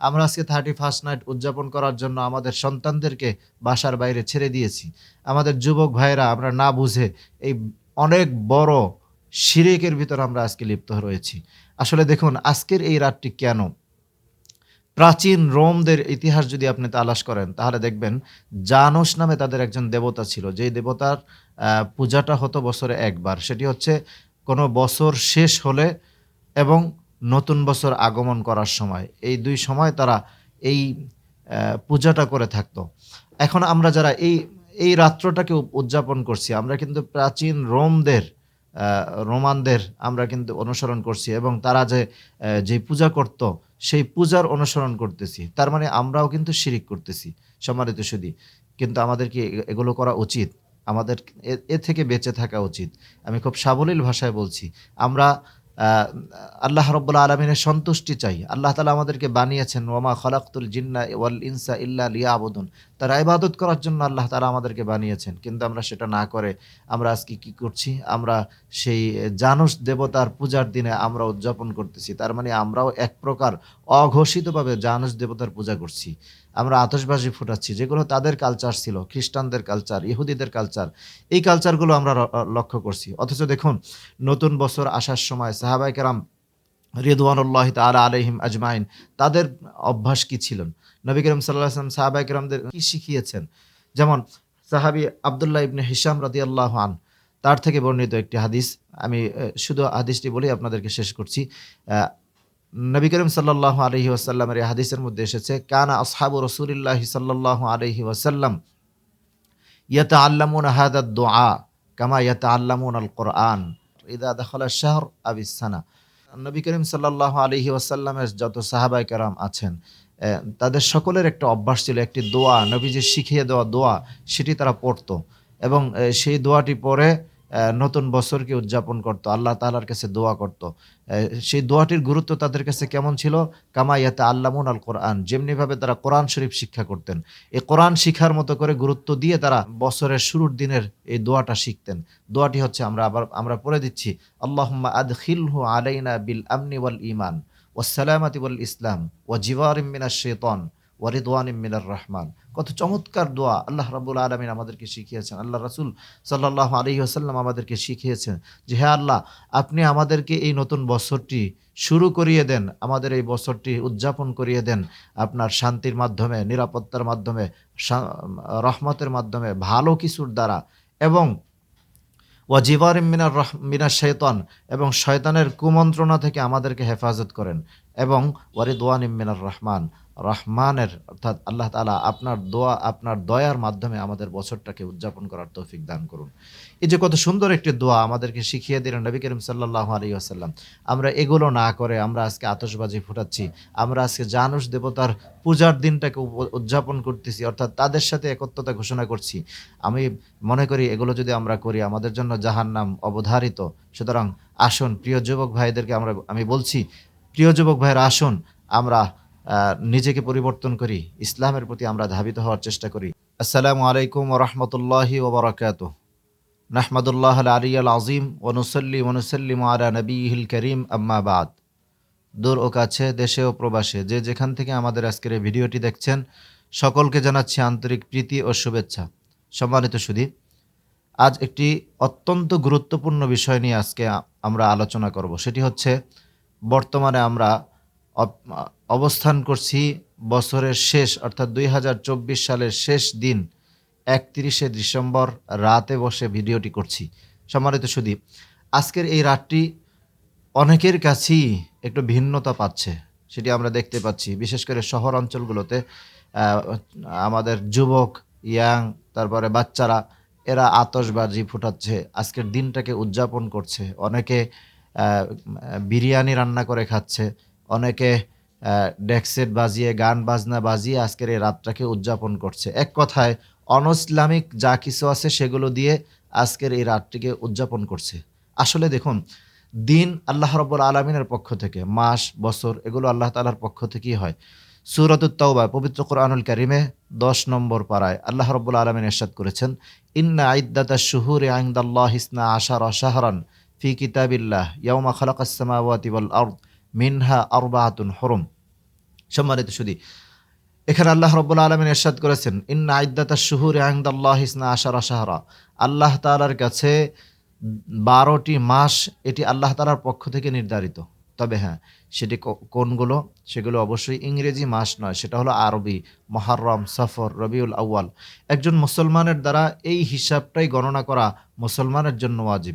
আমরা আজকে thirty first night উদযাপন করার জন্য আমাদের সন্তানদেরকে বাসার বাইরে ছেড়ে দিয়েছি। আমাদের যুবক ভাইরা আমরা না বুঝে এই অনেক বড় শিরেকের ভিতর আমরা আজকে লিপ্ত রয়েছি। আসলে দেখুন, আজকের এই রাতটি কেন? প্রাচীন রোমদের ইতিহাস যদি আপনি তালাশ করেন, তাহলে দেখবেন জানোস নামে তাদের একজন দেবতা ছিল। যেই দেবতার পূজাটা হতো বছরে একবার। সেটি হচ্ছে কোনো বছর শেষ হলে এবং নতুন বছর আগমন করার সময়। এই দুই সময় তারা এই পূজাটা করে থাকতো। এখন আমরা যারা এই এই রাত্রটাকে উদযাপন করছি, আমরা কিন্তু প্রাচীন রোমদের রোমানদের আমরা কিন্তু অনুসরণ করছি এবং তারা যে যে পূজা করত, সেই পূজার অনুসরণ করতেছি। তার মানে আমরাও কিন্তু শিরিক করতেছি, সম্মানিত সুদী কিন্তু আমাদের কি এগুলো করা উচিত? আমাদের এ- থেকে বেঁচে থাকা উচিত। আমি খুব সাবলীল ভাষায় বলছি, আমরা আল্লাহ রব্বুল্লা আলমিনের সন্তুষ্টি চাই। আল্লাহ তালা আমাদেরকে বানিয়েছেন ওমা খলাকুল জিন্না ওয়াল ইনসা ইল্লা লিয়া আবুদুন তারা ইবাদত করার জন্য আল্লাহ তালা আমাদেরকে বানিয়েছেন। কিন্তু আমরা সেটা না করে আমরা আজকে কি করছি? আমরা সেই জানুস দেবতার পূজার দিনে আমরা উদযাপন করতেছি। তার মানে আমরাও এক প্রকার অঘোষিতভাবে জানুস দেবতার পূজা করছি। আমরা আতশবাজি ফুটাচ্ছি, যেগুলো তাদের কালচার ছিল, খ্রিস্টানদের কালচার ইহুদিদের কালচার এই কালচারগুলো আমরা লক্ষ্য করছি। অথচ দেখুন, নতুন বছর আসার সময় সাহাবাই কেরাম রিদওয়ানুল্লাহ তালা আলহিম আজমাইন, তাদের অভ্যাস কি ছিলেন? নবী করিম সাল্লাহ আসলাম সাহাবাই কেরামদের কি শিখিয়েছেন? যেমন, সাহাবি আবদুল্লাহ ইবনে হিসাম রাদি আল্লাহ আন, তার থেকে বর্ণিত একটি হাদিস, আমি শুধু হাদিসটি বলি আপনাদেরকে শেষ করছি। নবী করিম সাল্লাহ আলহি ওয়াসাল্লামের এই হাদিসের মধ্যে এসেছে, কানা আসহাবু রসুলিল্লাহ সাল্লাহ আলহি ওয়াসাল্লাম ইয়াতা আল্লামুন হাদা দোয়া কামা ইয়াতা আল্লামুন আল কোরআন ইদা দখলা শাহর আবিসানা নবী করিম সাল্লাহ আলহি ওয়াসাল্লামের যত সাহাবাই কেরাম আছেন তাদের সকলের একটা অভ্যাস ছিল, একটি দোয়া নবীজি শিখিয়ে দেওয়া দোয়া, সেটি তারা পড়তো এবং সেই দোয়াটি পরে নতুন বছরকে উদযাপন করত, আল্লাহ তাআলার কাছে দোয়া করত। সেই দোয়াটির গুরুত্ব তাদের কাছে কেমন ছিল? কামাইয়াতে আল্লামুন আল কোরআন যেমনিভাবে তারা কোরআন শরীফ শিক্ষা করতেন। এই কোরআন শিখার মতো করে গুরুত্ব দিয়ে তারা বছরের শুরুর দিনের এই দোয়াটা শিখতেন। দোয়াটি হচ্ছে, আমরা আবার, আমরা পড়ে দিচ্ছি, আল্লাহুম্মা আদখিলহু আলাইনা বিল আমনি ওয়াল ঈমান ওয়াসসালামাতি ওয়াল ইসলাম, ওয়া জিওয়ারিম মিনাশ শাইতান ওয়া মিনার রহমান। কত চমৎকার দোয়া আল্লাহ রাবুল আলামিন আমাদেরকে শিখিয়েছেন। আল্লাহ রাসূল সাল্লাহ আলাইহি ওয়াসাল্লাম আমাদেরকে শিখিয়েছেন যে, হে আল্লাহ, আপনি আমাদেরকে এই নতুন বছরটি শুরু করিয়ে দেন, আমাদের এই বছরটি উদযাপন করিয়ে দেন। আপনার শান্তির মাধ্যমে, নিরাপত্তার মাধ্যমে রহমতের মাধ্যমে, ভালো কিছুর দ্বারা এবং ওয়াজিবার মিনার রহ মিনার শৈতান এবং শয়তানের কুমন্ত্রণা থেকে আমাদেরকে হেফাজত করেন এবং ওয়ারিদওয়ান মিনার রহমান রহমানের, অর্থাৎ আল্লাহ তালা আপনার দোয়া, আপনার দয়ার মাধ্যমে আমাদের বছরটাকে উদযাপন করার তৌফিক দান করুন। এই যে কত সুন্দর একটি দোয়া আমাদেরকে শিখিয়ে দিলেন নবী করিম সাল্লাহ আলী আসাল্লাম আমরা এগুলো না করে, আমরা আজকে আতসবাজি ফুটাচ্ছি, আমরা আজকে জানুস দেবতার পূজার দিনটাকে উদযাপন করতেছি, অর্থাৎ তাদের সাথে একত্রতা ঘোষণা করছি। আমি মনে করি এগুলো যদি আমরা করি, আমাদের জন্য জাহান্নাম অবধারিত। সুতরাং আসুন, প্রিয় যুবক ভাইদেরকে আমরা, আমি বলছি, প্রিয় যুবক ভাইয়ের আসুন, আমরা নিজেকে পরিবর্তন করি, ইসলামের প্রতি আমরা ধাবিত হওয়ার চেষ্টা করি। আসসালামু আলাইকুম ওরহমতুল্লাহি ওবরাকাত নাহমাদুল্লাহ আলী আল আজিম ওনুসল্লি ওনুসল্লিম আলা নবীহিল করিম, আম্মা বাদ। দূর ও কাছে, দেশে ও প্রবাসে, যে যেখান থেকে আমাদের আজকের এই ভিডিওটি দেখছেন, সকলকে জানাচ্ছি আন্তরিক প্রীতি ও শুভেচ্ছা। সম্মানিত সুধী, আজ একটি অত্যন্ত গুরুত্বপূর্ণ বিষয় নিয়ে আজকে আমরা আলোচনা করব। সেটি হচ্ছে, বর্তমানে আমরা অবস্থান করছি বছরের শেষ, অর্থাৎ দুই হাজার চব্বিশ সালের শেষ দিন, একত্রিশে ডিসেম্বর রাতে বসে ভিডিওটি করছি। সম্মানিত সুদীপ, আজকের এই রাতটি অনেকের কাছেই একটু ভিন্নতা পাচ্ছে, সেটি আমরা দেখতে পাচ্ছি। বিশেষ করে শহর অঞ্চলগুলোতে আমাদের যুবক, ইয়াং, তারপরে বাচ্চারা, এরা আতশবাজি ফুটাচ্ছে, আজকের দিনটাকে উদযাপন করছে। অনেকে বিরিয়ানি রান্না করে খাচ্ছে অনেকে ডেক্সেট বাজিয়ে, গান বাজনা বাজিয়ে আজকের এই রাতটাকে উদযাপন করছে। এক কথায়, অনইসলামিক যা কিছু আছে সেগুলো দিয়ে আজকের এই রাতটিকে উদযাপন করছে। আসলে দেখুন, দিন আল্লাহ রব্বুল আলমিনের পক্ষ থেকে, মাস, বছর, এগুলো আল্লাহ তালার পক্ষ থেকেই হয়। সুরতুত তওবা, পবিত্র কোরআনুল কারিমে দশ নম্বর পাড়ায় আল্লাহ রব্বুল আলমিন এরশাদ করেছেন, ইন্না আইদাতা শুহুরে আইন্দাল্লাহ ইসনা আশার শাহরান ফি কিতাবিল্লাহ, ইয়াউমা খালাকাস সামাওয়াতি ওয়াল আরদ। মিনহা আরবাআতুন হরম। সম্মানিত সুদী, এখানে আল্লাহ রব্বুল আলমিন এরশাদ করেছেন, ইন্না আইদাতা শুহুর আহমদাল্লাহ ইসনা আশারা শাহরা। আল্লাহ তালার কাছে বারোটি মাস এটি আল্লাহ তালার পক্ষ থেকে নির্ধারিত। তবে হ্যাঁ সেটি কোনগুলো? সেগুলো অবশ্যই ইংরেজি মাস নয়, সেটা হলো আরবি মহারম সফর, রবিউল আউয়াল। একজন মুসলমানের দ্বারা এই হিসাবটাই গণনা করা মুসলমানের জন্য ওয়াজিব।